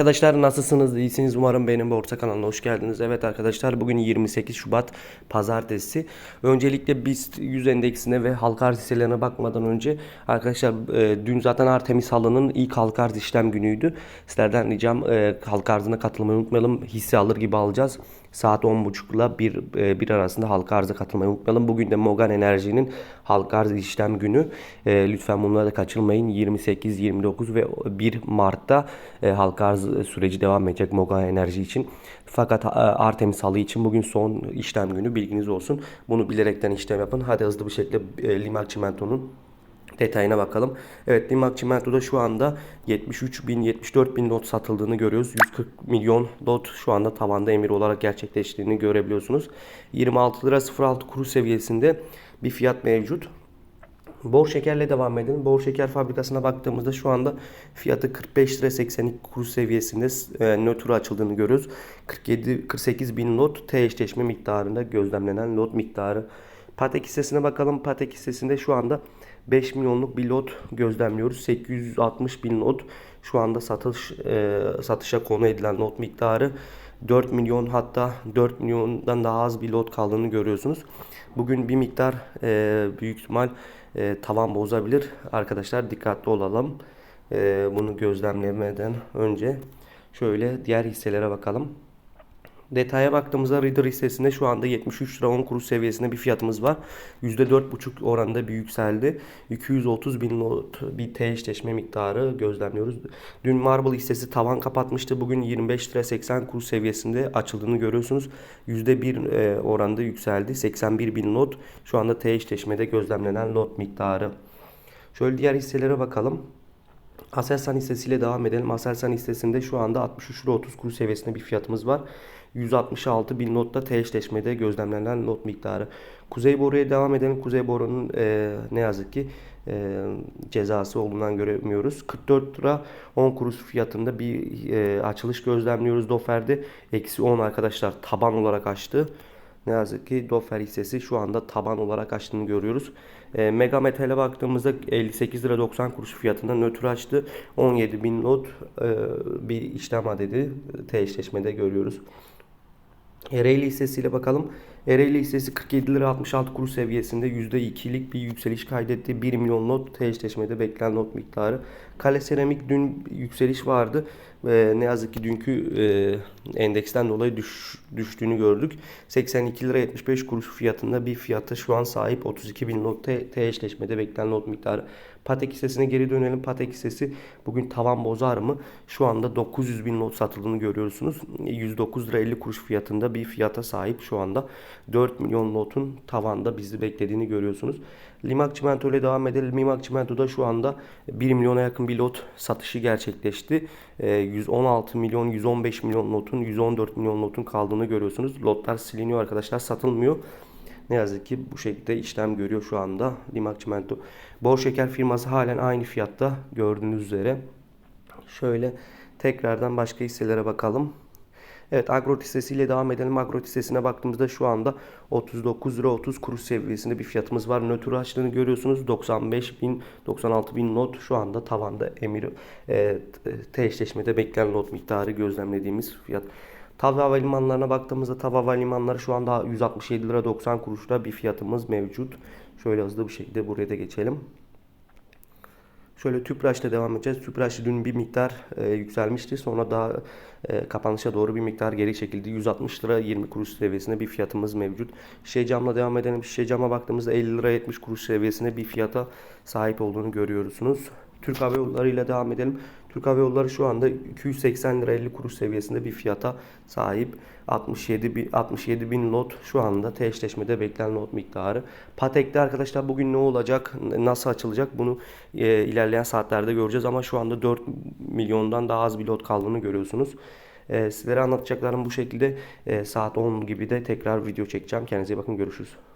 Arkadaşlar nasılsınız? İyisiniz umarım benim borsa kanalına hoş geldiniz. Evet arkadaşlar bugün 28 Şubat pazartesi. Öncelikle BIST 100 endeksine ve halka arz hisselerine bakmadan önce arkadaşlar e, dün zaten Artemis halının ilk halka arz işlem günüydü. Sizlerden ricam e, halka arzına katılmayı unutmayalım. Hisse alır gibi alacağız. Saat 10.30 ile 1, e, 1 arasında halka arza katılmayı unutmayalım. Bugün de Mogan Enerji'nin halka arz işlem günü. E, lütfen bunları da kaçırmayın. 28, 29 ve 1 Mart'ta e, halka arz süreci devam edecek Mogan Enerji için. Fakat e, Artemis halı için bugün son işlem günü bilginiz olsun. Bunu bilerekten işlem yapın. Hadi hızlı bir şekilde e, Limak Çimento'nun detayına bakalım. Evet Limak Çimento'da şu anda 73 bin 74 bin lot satıldığını görüyoruz. 140 milyon lot şu anda tavanda emir olarak gerçekleştiğini görebiliyorsunuz. 26 lira 06 kuru seviyesinde bir fiyat mevcut. Bor şekerle devam edelim. Bor şeker fabrikasına baktığımızda şu anda fiyatı 45 lira 82 kuruş seviyesinde e, nötr açıldığını görüyoruz. 47 48 bin lot T eşleşme miktarında gözlemlenen lot miktarı. Patek hissesine bakalım. Patek hissesinde şu anda 5 milyonluk bir lot gözlemliyoruz. 860 bin lot şu anda satış e, satışa konu edilen lot miktarı 4 milyon hatta 4 milyondan daha az bir lot kaldığını görüyorsunuz. Bugün bir miktar e, büyük ihtimal e, tavan bozabilir. Arkadaşlar dikkatli olalım. E, bunu gözlemlemeden önce şöyle diğer hisselere bakalım. Detaya baktığımızda Reader hissesinde şu anda 73 lira 10 kuruş seviyesinde bir fiyatımız var. %4,5 oranında bir yükseldi. 230 bin lot bir T eşleşme miktarı gözlemliyoruz. Dün Marble hissesi tavan kapatmıştı. Bugün 25 lira 80 kuruş seviyesinde açıldığını görüyorsunuz. %1 e, oranda yükseldi. 81 bin lot şu anda T eşleşmede gözlemlenen lot miktarı. Şöyle diğer hisselere bakalım. Aselsan hissesiyle devam edelim. Aselsan hissesinde şu anda 63 lira 30 kuruş seviyesinde bir fiyatımız var. 166 bin notta T eşleşmede gözlemlenen not miktarı. Kuzey Boru'ya devam edelim. Kuzey Boru'nun e, ne yazık ki e, cezası olduğundan göremiyoruz. 44 lira 10 kuruş fiyatında bir e, açılış gözlemliyoruz Dofer'de. Eksi 10 arkadaşlar taban olarak açtı. Ne yazık ki Dofer hissesi şu anda taban olarak açtığını görüyoruz. E, Mega Metal'e baktığımızda 58 lira 90 kuruş fiyatında nötr açtı. 17 bin lot e, bir işlem adedi T eşleşmede görüyoruz. Ereğli hissesiyle bakalım. Ereğli hissesi 47 lira 66 kuruş seviyesinde %2'lik bir yükseliş kaydetti. 1 milyon not T eşleşmede beklenen not miktarı. Kale Seramik dün yükseliş vardı. Ee, ne yazık ki dünkü e, endeksten dolayı düş, düştüğünü gördük. 82 lira 75 kuruş fiyatında bir fiyata şu an sahip 32 bin not T, T eşleşmede not miktarı. Patek hissesine geri dönelim. Patek hissesi bugün tavan bozar mı? Şu anda 900 bin not satıldığını görüyorsunuz. 109 lira 50 kuruş fiyatında bir fiyata sahip şu anda. 4 milyon notun tavanda bizi beklediğini görüyorsunuz. Limak Çimento ile devam edelim. Limak Çimento'da şu anda 1 milyona yakın bir lot satışı gerçekleşti. 116 milyon, 115 milyon notun, 114 milyon notun kaldığını görüyorsunuz. Lotlar siliniyor arkadaşlar, satılmıyor. Ne yazık ki bu şekilde işlem görüyor şu anda Limak Çimento. Bor şeker firması halen aynı fiyatta gördüğünüz üzere. Şöyle tekrardan başka hisselere bakalım. Evet Agrot hissesiyle devam edelim. Agrot hissesine baktığımızda şu anda 39 lira 30 kuruş seviyesinde bir fiyatımız var. Nötr açtığını görüyorsunuz. 95 bin 96 bin not şu anda tavanda emir e, T eşleşmede beklenen not miktarı gözlemlediğimiz fiyat. TAV havalimanlarına baktığımızda TAV havalimanları şu anda 167 lira 90 kuruşta bir fiyatımız mevcut. Şöyle hızlı bir şekilde buraya da geçelim. Şöyle Tüpraş'la devam edeceğiz. Tüpraş dün bir miktar e, yükselmişti. Sonra daha e, kapanışa doğru bir miktar geri çekildi. 160 lira 20 kuruş seviyesinde bir fiyatımız mevcut. Şişe camla devam edelim. Şişe cama baktığımızda 50 lira 70 kuruş seviyesinde bir fiyata sahip olduğunu görüyorsunuz. Türk Hava Yolları ile devam edelim. Türk Hava Yolları şu anda 280 lira 50 kuruş seviyesinde bir fiyata sahip. 67 bin, 67 bin lot şu anda T eşleşmede beklenen lot miktarı. Patek'te arkadaşlar bugün ne olacak, nasıl açılacak bunu e, ilerleyen saatlerde göreceğiz. Ama şu anda 4 milyondan daha az bir lot kaldığını görüyorsunuz. E, sizlere anlatacaklarım bu şekilde. E, saat 10 gibi de tekrar video çekeceğim. Kendinize bakın görüşürüz.